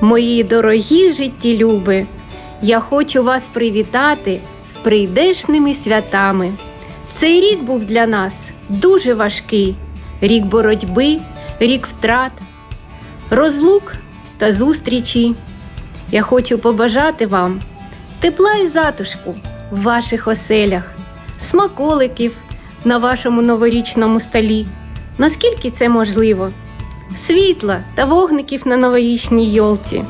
Мої дорогі життєлюби, я хочу вас привітати з прийдешними святами. Цей рік був для нас дуже важкий рік боротьби, рік втрат, розлук та зустрічі. Я хочу побажати вам тепла і затишку в ваших оселях, смаколиків на вашому новорічному столі, наскільки це можливо, світла та вогників на новорічній йолці.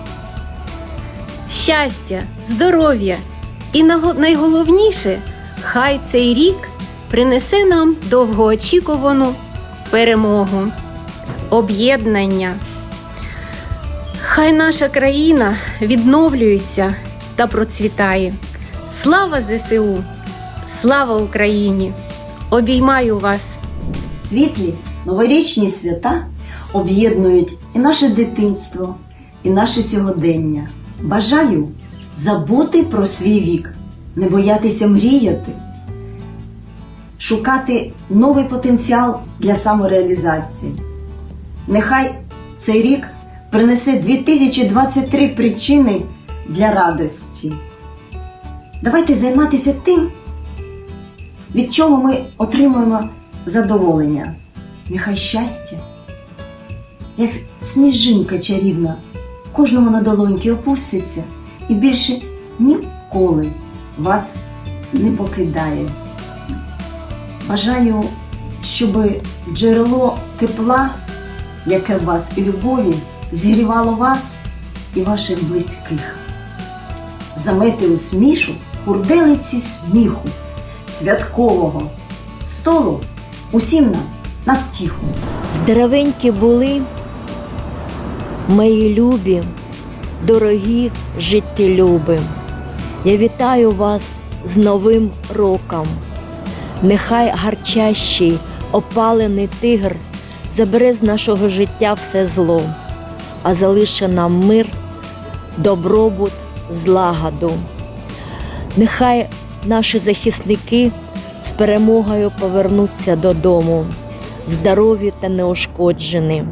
Щастя, здоров'я і найголовніше, хай цей рік принесе нам довгоочікувану перемогу, об'єднання. Хай наша країна відновлюється та процвітає. Слава ЗСУ! Слава Україні! Обіймаю вас! Світлі новорічні свята об'єднують і наше дитинство, і наше сьогодення. Бажаю забути про свій вік, не боятися мріяти, шукати новий потенціал для самореалізації. Нехай цей рік принесе 2023 причини для радості. Давайте займатися тим, від чого ми отримуємо задоволення. Нехай щастя, як сніжинка чарівна, кожному на долоньки опуститься і більше ніколи вас не покидає. Бажаю, щоб джерело тепла, яке в вас і любові, зігрівало вас і ваших близьких. Замети у смішу хурделиці сміху, святкового столу усім нам на втіху. Здоровенькі були мої любі, дорогі життєлюби. Я вітаю вас з Новим роком. Нехай гарчащий, опалений тигр забере з нашого життя все зло, а залише нам мир, добробут, злагоду. Нехай наші захисники з перемогою повернуться додому, здорові та неушкоджені.